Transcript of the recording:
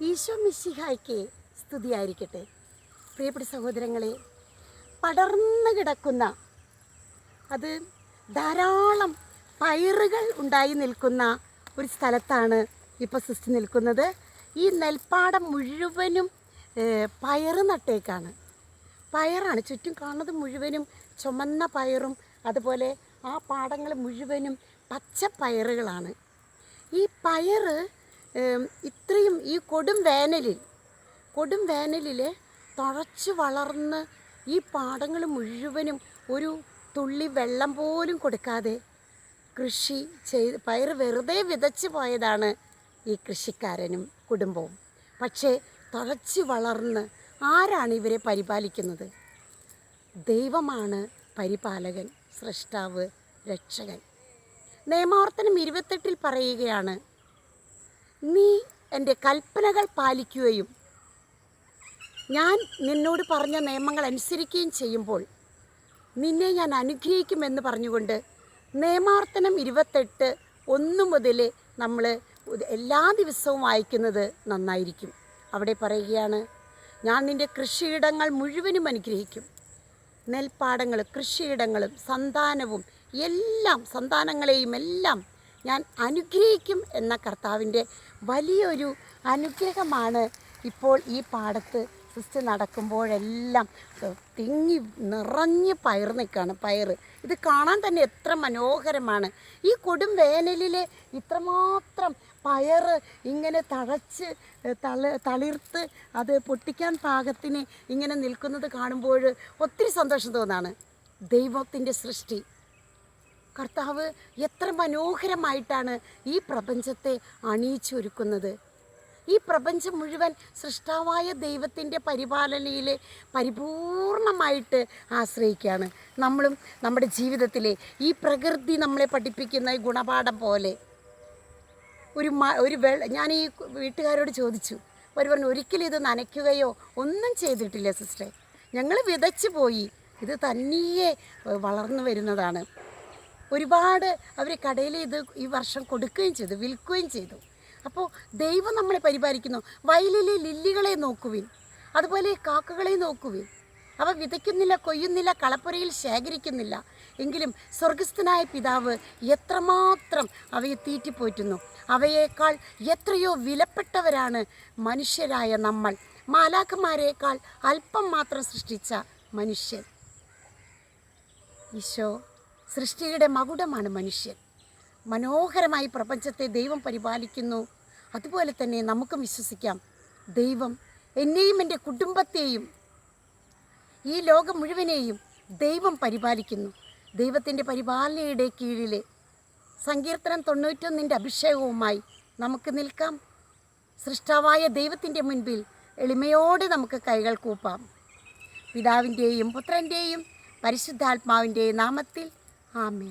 ഈശോ മിശിഹായ്ക്ക് സ്തുതിയായിരിക്കട്ടെ. പ്രിയപ്പെട്ട സഹോദരങ്ങളെ പടർന്നു കിടക്കുന്ന അത് ധാരാളം പയറുകൾ ഉണ്ടായി നിൽക്കുന്ന ഒരു സ്ഥലത്താണ് ഇപ്പോൾ സിസ്റ്റർ നിൽക്കുന്നത്. ഈ നെൽപ്പാടം മുഴുവനും പയറ് നട്ടേക്കാണ്. പയറാണ് ചുറ്റും കാണുന്നത് മുഴുവനും ചുമന്ന പയറും അതുപോലെ ആ പാടങ്ങൾ മുഴുവനും പച്ച പയറുകളാണ് ഈ പയറ് ഇത്രയും ഈ കൊടും വേനലിൽ കൊടും വേനലിൽ തഴച്ച് വളർന്ന് ഈ പാടങ്ങൾ മുഴുവനും ഒരു തുള്ളി വെള്ളം പോലും കൊടുക്കാതെ കൃഷി ചെയ്ത് പയർ വെറുതെ വിതച്ച് പോയതാണ് ഈ കൃഷിക്കാരനും കുടുംബവും. പക്ഷേ തഴച്ച് വളർന്ന് ആരാണ് ഇവരെ പരിപാലിക്കുന്നത്? ദൈവമാണ് പരിപാലകൻ സൃഷ്ടാവ് രക്ഷകൻ. നിയമാവർത്തനം ഇരുപത്തെട്ടിൽ പറയുകയാണ് നീ എന്റെ കൽപ്പനകൾ പാലിക്കുകയും ഞാൻ നിന്നോട് പറഞ്ഞ നിയമങ്ങൾ അനുസരിക്കുകയും ചെയ്യുമ്പോൾ നിന്നെ ഞാൻ അനുഗ്രഹിക്കുമെന്ന് പറഞ്ഞുകൊണ്ട് നിയമാവർത്തനം ഇരുപത്തെട്ട് ഒന്ന് മുതൽ നമ്മൾ എല്ലാ ദിവസവും വായിക്കുന്നത് നന്നായിരിക്കും. അവിടെ പറയുകയാണ് ഞാൻ നിന്റെ കൃഷിയിടങ്ങൾ മുഴുവനും അനുഗ്രഹിക്കും. നെൽപ്പാടങ്ങൾ കൃഷിയിടങ്ങളും സന്താനവും എല്ലാം സന്താനങ്ങളെയും എല്ലാം ഞാൻ അനുഗ്രഹിക്കും എന്ന കർത്താവിന്റെ വലിയൊരു അനുഗ്രഹമാണ് ഇപ്പോൾ ഈ പാടത്ത് സിസ്റ്റർ നടക്കുമ്പോഴെല്ലാം തിങ്ങി നിറഞ്ഞ് പയർ നിൽക്കുകയാണ് പയർ. ഇത് കാണാൻ തന്നെ എത്ര മനോഹരമാണ്. ഈ കൊടും വേനലിൽ ഇത്രമാത്രം പയർ ഇങ്ങനെ തഴച്ച് തള തളിർത്ത് അത് പൊട്ടിക്കാൻ പാകത്തിന് ഇങ്ങനെ നിൽക്കുന്നത് കാണുമ്പോൾ ഒത്തിരി സന്തോഷം തോന്നാണ്. ദൈവത്തിന്റെ സൃഷ്ടി കർത്താവ് എത്ര മനോഹരമായിട്ടാണ് ഈ പ്രപഞ്ചത്തെ അണിയിച്ചൊരുക്കുന്നത്. ഈ പ്രപഞ്ചം മുഴുവൻ സൃഷ്ടാവായ ദൈവത്തിന്റെ പരിപാലനയിൽ പരിപൂർണമായിട്ട് ആശ്രയിക്കുകയാണ്. നമ്മളും നമ്മുടെ ജീവിതത്തിലെ ഈ പ്രകൃതി നമ്മളെ പഠിപ്പിക്കുന്ന ഈ ഗുണപാഠം പോലെ. ഒരു മ ഒരു വെള്ള ഞാൻ ഈ വീട്ടുകാരോട് ചോദിച്ചു അവർ പറഞ്ഞു ഒരിക്കലും ഇത് നനയ്ക്കുകയോ ഒന്നും ചെയ്തിട്ടില്ല സിസ്റ്ററെ. ഞങ്ങൾ വിതച്ചു പോയി ഇത് തന്നെയേ വളർന്നു വരുന്നതാണ്. ഒരുപാട് അവർ കടയിൽ ഇത് ഈ വർഷം കൊടുക്കുകയും ചെയ്തു വിൽക്കുകയും ചെയ്തു. അപ്പോൾ ദൈവം നമ്മളെ പരിപാലിക്കുന്നു. വയലിലെ ലില്ലികളെ നോക്കുവിൻ അതുപോലെ കാക്കകളെ നോക്കുവിൻ. അവ വിതയ്ക്കുന്നില്ല കൊയ്യുന്നില്ല കളപ്പുരയിൽ ശേഖരിക്കുന്നില്ല. എങ്കിലും സ്വർഗസ്ഥനായ പിതാവ് എത്രമാത്രം അവയെ തീറ്റിപ്പോറ്റുന്നു. അവയേക്കാൾ എത്രയോ വിലപ്പെട്ടവരാണ് മനുഷ്യരായ നമ്മൾ. മാലാഖമാരേക്കാൾ അല്പം മാത്രം സൃഷ്ടിച്ച മനുഷ്യൻ. ഈശോ. സൃഷ്ടിയുടെ മകുടമാണ് മനുഷ്യൻ. മനോഹരമായി പ്രപഞ്ചത്തെ ദൈവം പരിപാലിക്കുന്നു. അതുപോലെ തന്നെ നമുക്കും വിശ്വസിക്കാം. ദൈവം എന്നെയും എന്റെ കുടുംബത്തെയും ഈ ലോകം മുഴുവനെയും ദൈവം പരിപാലിക്കുന്നു. ദൈവത്തിന്റെ പരിപാലനയുടെ കീഴിൽ സങ്കീർത്തനം തൊണ്ണൂറ്റൊന്നിന്റെ അഭിഷേകവുമായി നമുക്ക് നിൽക്കാം. സൃഷ്ടാവായ ദൈവത്തിന്റെ മുൻപിൽ എളിമയോടെ നമുക്ക് കൈകൾ കൂപ്പാം. പിതാവിന്റെയും പുത്രന്റെയും പരിശുദ്ധാത്മാവിന്റെയും നാമത്തിൽ 阿梅